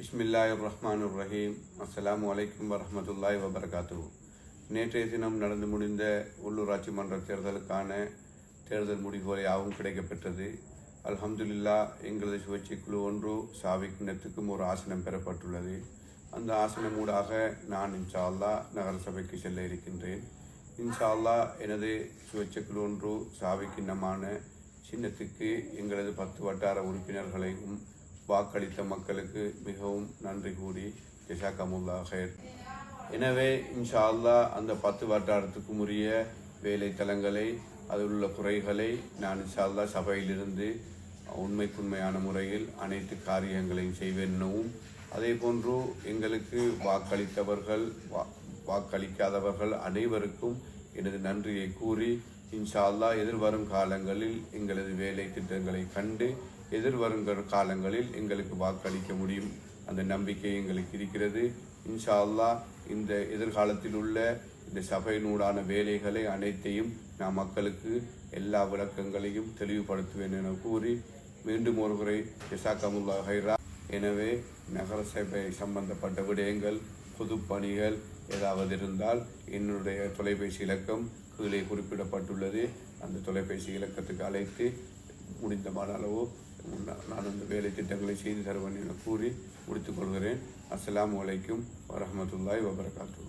பிஸ்மில்லாய் ரஹ்மான் ரஹீம் அஸ்ஸலாமு அலைக்கும் வரமத்துல்லாய் வபரகாத்துஹு நேற்றைய தினம் நடந்து முடிந்த உள்ளூராட்சி மன்ற தேர்தலுக்கான தேர்தல் முடிவுகள் யாவும் கிடைக்கப்பெற்றது. அல்ஹம்துல்லா எங்களது சுழற்சி குழு ஒன்று சாவிக் கிண்ணத்துக்கும் ஒரு ஆசனம் பெறப்பட்டுள்ளது. அந்த ஆசனம் ஊடாக நான் இன்ஷா அல்லாஹ் நகரசபைக்கு செல்ல இருக்கின்றேன். இன்ஷா அல்லாஹ் எனது சுழற்சி குழு ஒன்று சாவிக் கிண்ணமான சின்னத்துக்கு எங்களது பத்து வட்டார உறுப்பினர்களையும் வாக்களித்த மக்களுக்கு மிகவும் நன்றி கூறி ஜசாக்கமுல்லா ஹேர் எனவே இன்ஷா அல்லா அந்த பத்து வட்டாரத்துக்கும் உரிய வேலை தலங்களை அதில் உள்ள குறைகளை நான் இன்ஷா அல்லா சபையிலிருந்து உண்மைக்குண்மையான முறையில் அனைத்து காரியங்களையும் செய்வேன் எனவும் அதே போன்று எங்களுக்கு வாக்களித்தவர்கள் வா- வாக்களிக்காதவர்கள் அனைவருக்கும் எனது நன்றியை கூறி இன்ஷா எதிர்வரும் காலங்களில் எங்களது வேலை திட்டங்களை கண்டு எதிர்வரும் காலங்களில் எங்களுக்கு வாக்களிக்க முடியும். அந்த நம்பிக்கை எங்களுக்கு இருக்கிறது. இன்ஷா இந்த எதிர்காலத்தில் உள்ள இந்த சபையினூடான வேலைகளை அனைத்தையும் நான் மக்களுக்கு எல்லா விளக்கங்களையும் தெளிவுபடுத்துவேன் என கூறி மீண்டும் ஒரு முறை ஜசாக்கமுல்லா ஹைரா எனவே நகர சபை சம்பந்தப்பட்ட விடயங்கள் பொது பணிகள் ஏதாவது இருந்தால் என்னுடைய தொலைபேசி இலக்கம் கீழே குறிப்பிடப்பட்டுள்ளது. அந்த தொலைபேசி இலக்கத்துக்கு அழைத்து முடிந்தமான அளவு நான் அந்த வேலை திட்டங்களை செய்து தருவேன் என கூறி முடித்துக் கொள்கிறேன். வலைக்கும் அலைக்கும் வரஹ்மத்துல்லாஹி வபரகாத்துஹு.